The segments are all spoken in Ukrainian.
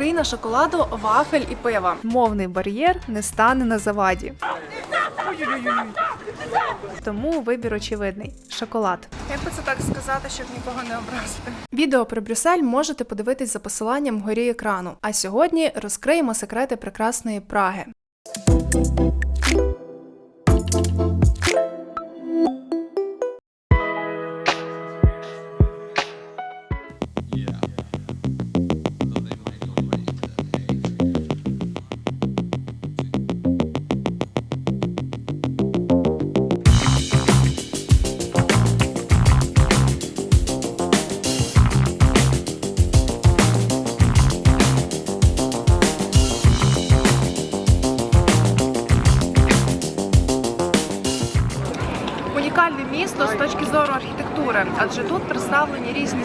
Країна шоколаду, вафель і пива. Мовний бар'єр не стане на заваді. Тому вибір очевидний шоколад. Як би це так сказати, щоб нікого не образити? Відео про Брюссель можете подивитись за посиланням горі екрану. А сьогодні розкриємо секрети прекрасної Праги.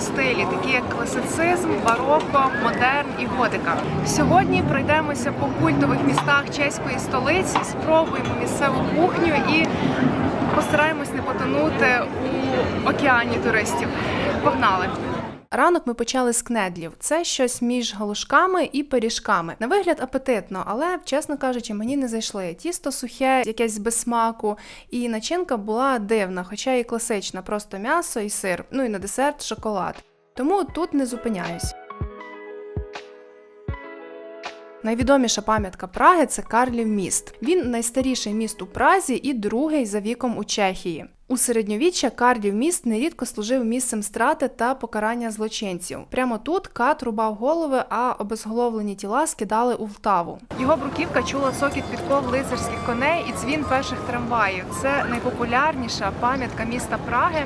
Стилі, такі як класицизм, бароко, модерн і готика. Сьогодні пройдемося по культових містах чеської столиці, спробуємо місцеву кухню і постараємось не потонути у океані туристів. Погнали! Ранок ми почали з кнедлів. Це щось між галушками і пиріжками. На вигляд апетитно, але, чесно кажучи, мені не зайшли. Тісто сухе, якесь без смаку, і начинка була дивна, хоча і класична, просто м'ясо і сир. Ну і на десерт шоколад. Тому тут не зупиняюсь. Найвідоміша пам'ятка Праги це Карлів міст. Він найстаріший міст у Празі і другий за віком у Чехії. У середньовіччя Карлів міст нерідко служив місцем страти та покарання злочинців. Прямо тут кат рубав голови, а обезголовлені тіла скидали у Влтаву. Його бруківка чула цокіт підков лицарських коней і дзвін перших трамваїв. Це найпопулярніша пам'ятка міста Праги.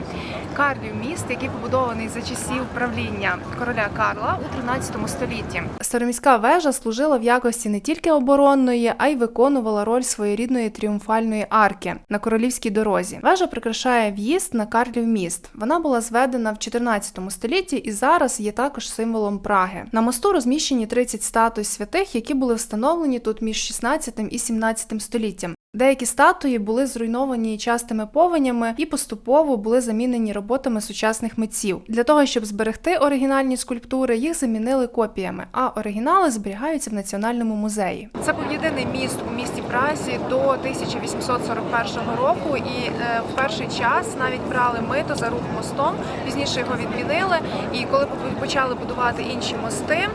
Карлів міст, який побудований за часів правління короля Карла у 13 столітті. Староміська вежа служила в якості не тільки оборонної, а й виконувала роль своєрідної тріумфальної арки на королівській дорозі. Вежа прикрашає в'їзд на Карлів міст. Вона була зведена в 14 столітті і зараз є також символом Праги. На мосту розміщені 30 статуй святих, які були встановлені тут між 16 і 17 століттям. Деякі статуї були зруйновані частими повенями і поступово були замінені роботами сучасних митців. Для того щоб зберегти оригінальні скульптури, їх замінили копіями, а оригінали зберігаються в національному музеї. Це був єдиний міст у місті Празі до 1841 року, і е, в перший час навіть брали мито за рух мостом. Пізніше його відмінили. І коли почали будувати інші мости,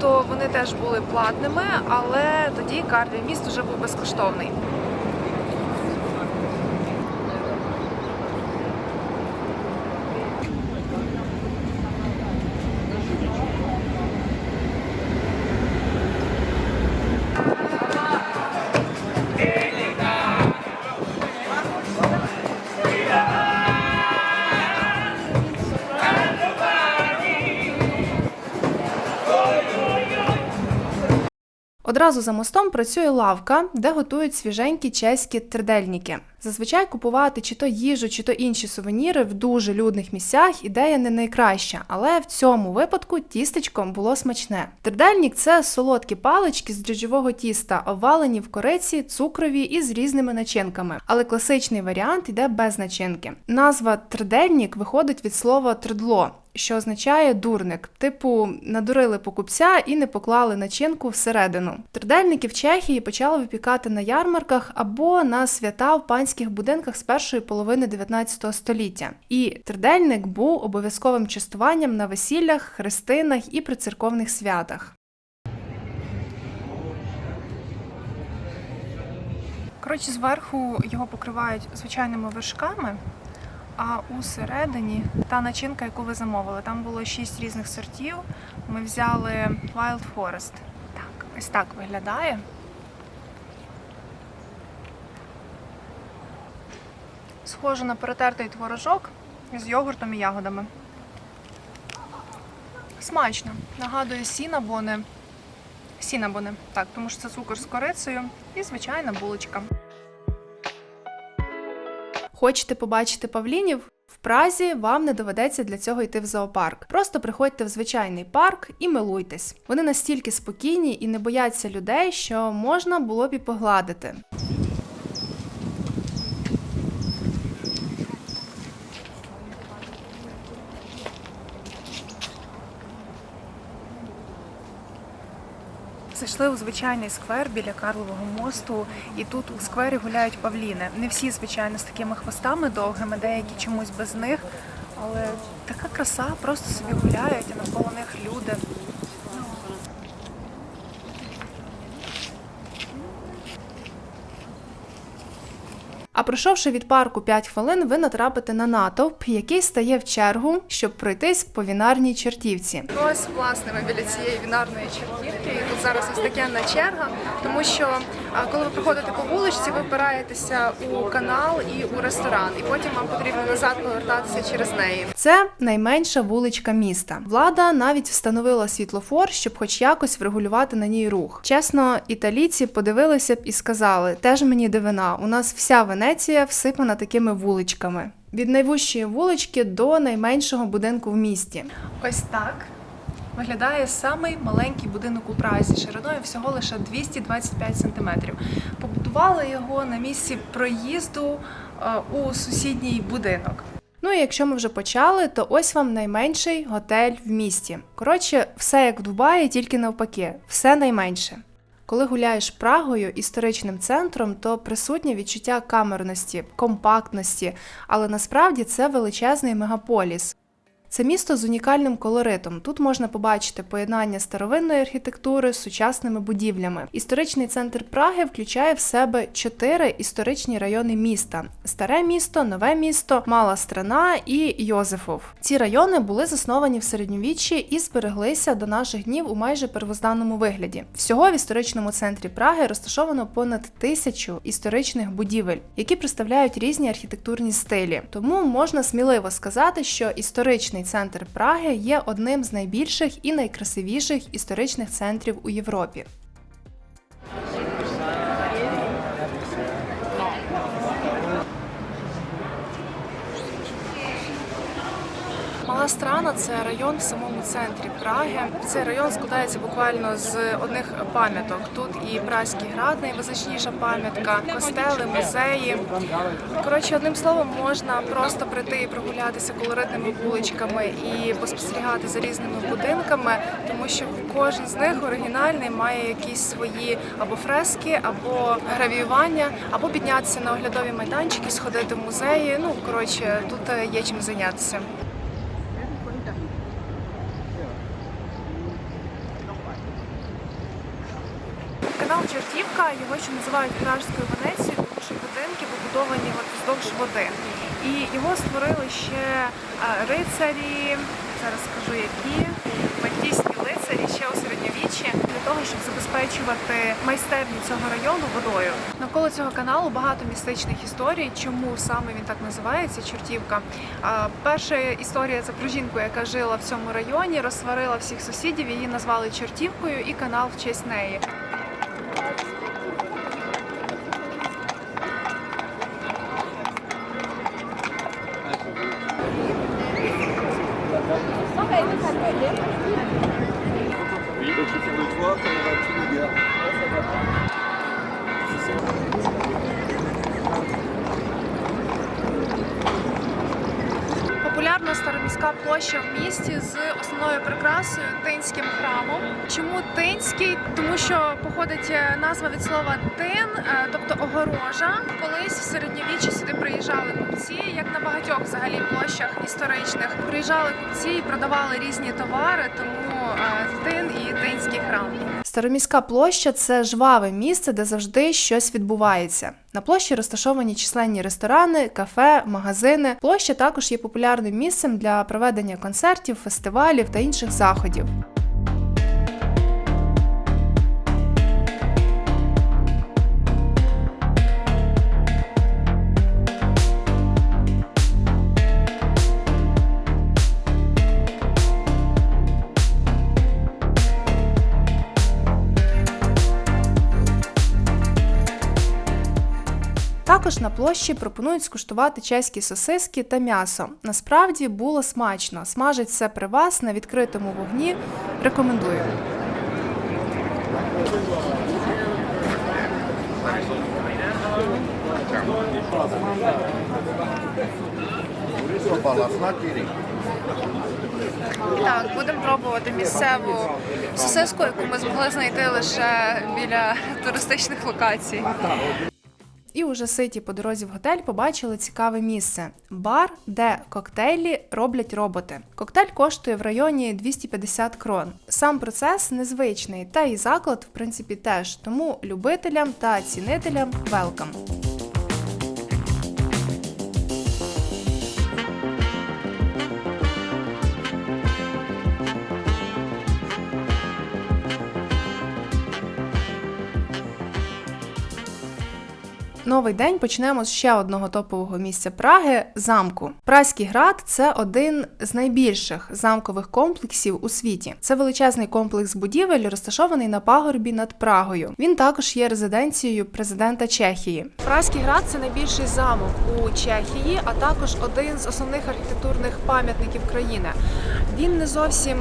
то вони теж були платними, але тоді Карлів міст вже був безкоштовний. Одразу за мостом працює лавка, де готують свіженькі чеські тридельники. Зазвичай купувати чи то їжу, чи то інші сувеніри в дуже людних місцях ідея не найкраща, але в цьому випадку тістечко було смачне. Тридельник це солодкі палички з дріжджового тіста, овалені в кориці, цукрові і з різними начинками. Але класичний варіант йде без начинки. Назва тридельник виходить від слова тридло що означає дурник, типу надурили покупця і не поклали начинку всередину. Тридельники в Чехії почали випікати на ярмарках або на свята в панських будинках з першої половини 19 століття. І тридельник був обов'язковим частуванням на весіллях, хрестинах і при церковних святах. Коротше, зверху його покривають звичайними вершками, а усередині та начинка, яку ви замовили. Там було шість різних сортів. Ми взяли Wild Forest. Так, ось так виглядає. Схоже на перетертий творожок з йогуртом і ягодами. Смачно. Нагадує сінабони. Сінабони, так, тому що це цукор з корицею і звичайна булочка. Хочете побачити павлінів? В Празі вам не доведеться для цього йти в зоопарк. Просто приходьте в звичайний парк і милуйтесь. Вони настільки спокійні і не бояться людей, що можна було б і погладити. Зайшли у звичайний сквер біля Карлового мосту, і тут у сквері гуляють павліни. Не всі, звичайно, з такими хвостами довгими, деякі чомусь без них. Але така краса, просто собі гуляють, а навколо них люди. А пройшовши від парку 5 хвилин, ви натрапите на натовп, який стає в чергу, щоб пройтись по вінарній чертівці. Ось, власне, ми біля цієї вінарної чертівки. і тут зараз ось такенна черга, тому що а, коли ви проходите по вуличці, ви впираєтеся у канал і у ресторан, і потім вам потрібно назад повертатися через неї. Це найменша вуличка міста. Влада навіть встановила світлофор, щоб хоч якось врегулювати на ній рух. Чесно, італійці подивилися б і сказали: теж мені дивина, у нас вся Венеція всипана такими вуличками. Від найвужчої вулички до найменшого будинку в місті. Ось так виглядає самий маленький будинок у Празі, шириною всього лише 225 сантиметрів. Побудували його на місці проїзду е, у сусідній будинок. Ну і якщо ми вже почали, то ось вам найменший готель в місті. Коротше, все як в Дубаї, тільки навпаки, все найменше. Коли гуляєш Прагою історичним центром, то присутнє відчуття камерності, компактності, але насправді це величезний мегаполіс. Це місто з унікальним колоритом. Тут можна побачити поєднання старовинної архітектури з сучасними будівлями. Історичний центр Праги включає в себе чотири історичні райони міста: старе місто, нове місто, Мала Страна і Йозефов. Ці райони були засновані в середньовіччі і збереглися до наших днів у майже первозданному вигляді. Всього в історичному центрі Праги розташовано понад тисячу історичних будівель, які представляють різні архітектурні стилі. Тому можна сміливо сказати, що історичний центр Праги є одним з найбільших і найкрасивіших історичних центрів у Європі. Страна це район в самому центрі Праги. Цей район складається буквально з одних пам'яток. Тут і Празький град, найвизначніша пам'ятка, костели, музеї. Коротше, одним словом, можна просто прийти і прогулятися колоритними вуличками і поспостерігати за різними будинками, тому що кожен з них оригінальний має якісь свої або фрески, або гравіювання, або піднятися на оглядові майданчики, сходити в музеї. Ну коротше, тут е, є чим зайнятися. Канал його ще називають Пражською Венецією, тому що будинки побудовані вздовж води. І його створили ще е, рицарі, зараз скажу які, мальтійські лицарі ще у середньовіччі для того, щоб забезпечувати майстерню цього району водою. Навколо цього каналу багато містичних історій. Чому саме він так називається Чортівка? Перша історія це про жінку, яка жила в цьому районі, розсварила всіх сусідів, її назвали Чортівкою і канал в честь неї. Популярна староміська площа в місті з основною прикрасою тинським храмом. Чому тинський? Тому що походить е, назва від слова тин, е, тобто огорожа. Колись в середньовіччі сюди приїжджали купці, як на багатьох взагалі площах історичних. Приїжджали купці і продавали різні товари, тому е, тин і тинський храм. Староміська площа це жваве місце, де завжди щось відбувається. На площі розташовані численні ресторани, кафе, магазини. Площа також є популярним місцем для проведення концертів, фестивалів та інших заходів. Також на площі пропонують скуштувати чеські сосиски та м'ясо. Насправді було смачно. Смажить все при вас на відкритому вогні. Рекомендую. Так, будемо пробувати місцеву сосиску, яку ми змогли знайти лише біля туристичних локацій. І уже ситі по дорозі в готель побачили цікаве місце бар, де коктейлі роблять роботи. Коктейль коштує в районі 250 крон. Сам процес незвичний, та і заклад, в принципі, теж. Тому любителям та цінителям велкам. Новий день почнемо з ще одного топового місця Праги замку. Празький град це один з найбільших замкових комплексів у світі. Це величезний комплекс будівель, розташований на пагорбі над Прагою. Він також є резиденцією президента Чехії. Празький град це найбільший замок у Чехії, а також один з основних архітектурних пам'ятників країни. Він не зовсім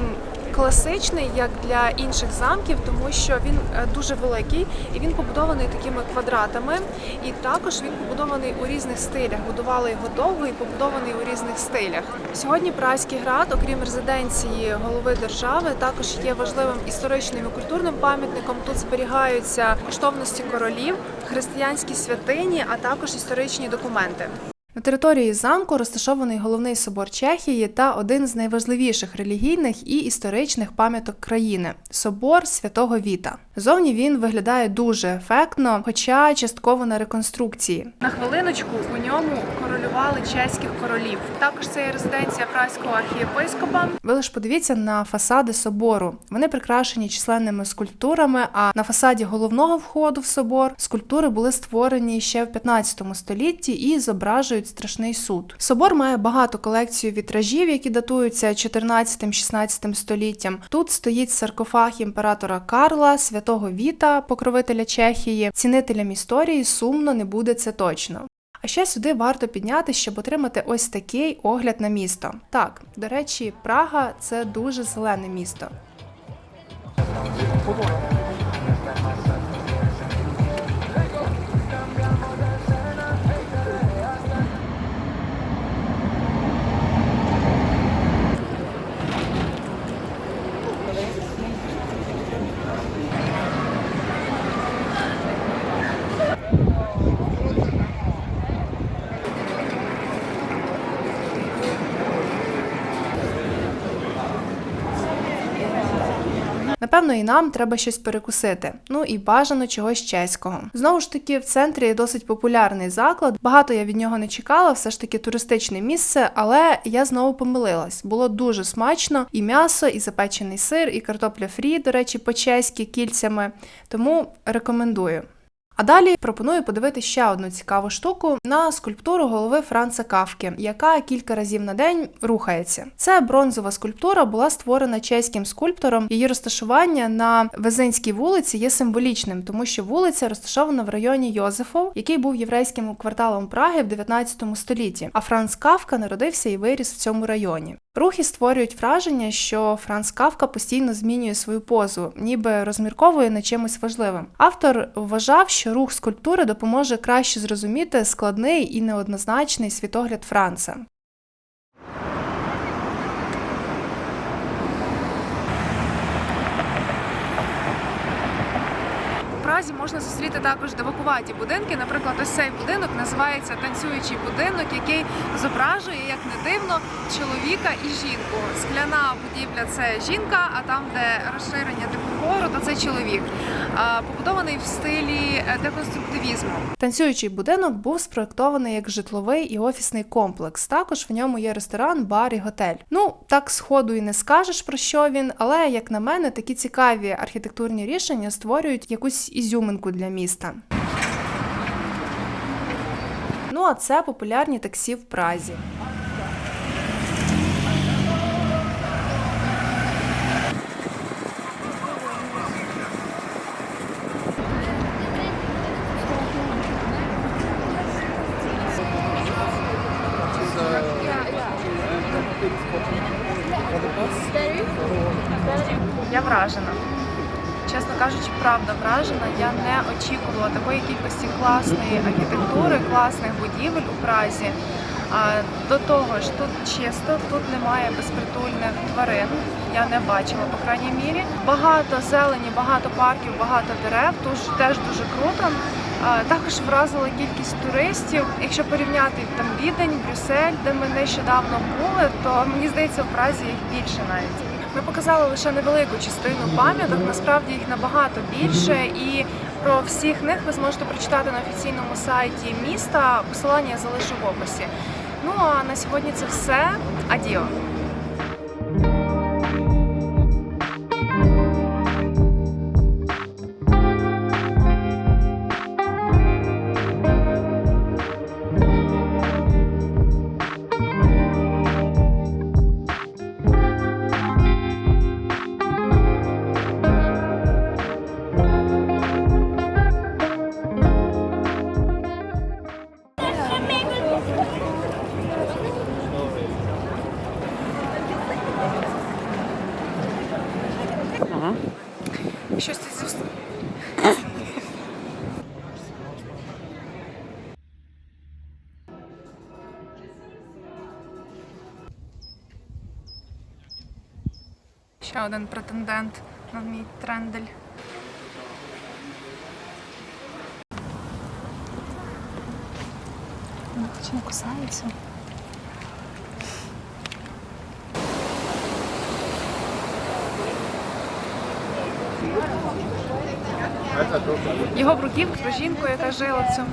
класичний, як для інших замків, тому що він е, дуже великий і він побудований такими квадратами. І також він побудований у різних стилях. Будували його довго і побудований у різних стилях. Сьогодні Празький град, окрім резиденції голови держави, також є важливим історичним і культурним пам'ятником. Тут зберігаються коштовності королів, християнські святині, а також історичні документи. На території замку розташований головний собор Чехії та один з найважливіших релігійних і історичних пам'яток країни собор святого Віта. Зовні він виглядає дуже ефектно, хоча частково на реконструкції. На хвилиночку у ньому королювали чеських королів. Також це є резиденція праського архієпископа. Ви лише подивіться на фасади собору. Вони прикрашені численними скульптурами. А на фасаді головного входу в собор скульптури були створені ще в 15 столітті і зображують страшний суд. Собор має багато колекцію вітражів, які датуються 14-16 століттям. Тут стоїть саркофаг імператора Карла, святого Віта, покровителя Чехії. Цінителям історії сумно не буде це точно. А ще сюди варто підняти, щоб отримати ось такий огляд на місто. Так, до речі, Прага це дуже зелене місто. Напевно, і нам треба щось перекусити. Ну і бажано чогось чеського. Знову ж таки, в центрі досить популярний заклад. Багато я від нього не чекала, все ж таки туристичне місце, але я знову помилилась. Було дуже смачно і м'ясо, і запечений сир, і картопля фрі, до речі, по-чеськи кільцями. Тому рекомендую. А далі пропоную подивитися ще одну цікаву штуку на скульптуру голови Франца Кавки, яка кілька разів на день рухається. Це бронзова скульптура була створена чеським скульптором. Її розташування на Везинській вулиці є символічним, тому що вулиця розташована в районі Йозефов, який був єврейським кварталом Праги в 19 столітті. А Франц Кавка народився і виріс в цьому районі. Рухи створюють враження, що Франц Кавка постійно змінює свою позу, ніби розмірковує над чимось важливим. Автор вважав, що рух скульптури допоможе краще зрозуміти складний і неоднозначний світогляд Франца. У можна зустріти також девакуваті будинки. Наприклад, ось цей будинок називається танцюючий будинок, який зображує, як не дивно, чоловіка і жінку. Скляна будівля це жінка, а там, де розширення декору, то це чоловік. Побудований в стилі е, деконструктивізму. Танцюючий будинок був спроектований як житловий і офісний комплекс. Також в ньому є ресторан, бар і готель. Ну так сходу і не скажеш про що він, але як на мене, такі цікаві архітектурні рішення створюють якусь ізюминку для міста. Ну а це популярні таксі в Празі. Я вражена. Чесно кажучи, правда вражена. Не очікувала такої кількості класної архітектури, класних будівель у Празі. До того ж, тут чисто, тут немає безпритульних тварин. я не бачила, по крайній мірі. Багато зелені, багато парків, багато дерев, тож теж дуже круто. Також вразила кількість туристів. Якщо порівняти там Відень, Брюссель, де ми нещодавно були, то мені здається, в Празі їх більше навіть. Ми показали лише невелику частину пам'яток, насправді їх набагато більше, і про всіх них ви зможете прочитати на офіційному сайті міста. Посилання я залишу в описі. Ну а на сьогодні це все. Адіо! Щось ти Ще один претендент на мій трендель. Чи не кусається? Його бруківка про жінку, яка жила в цьому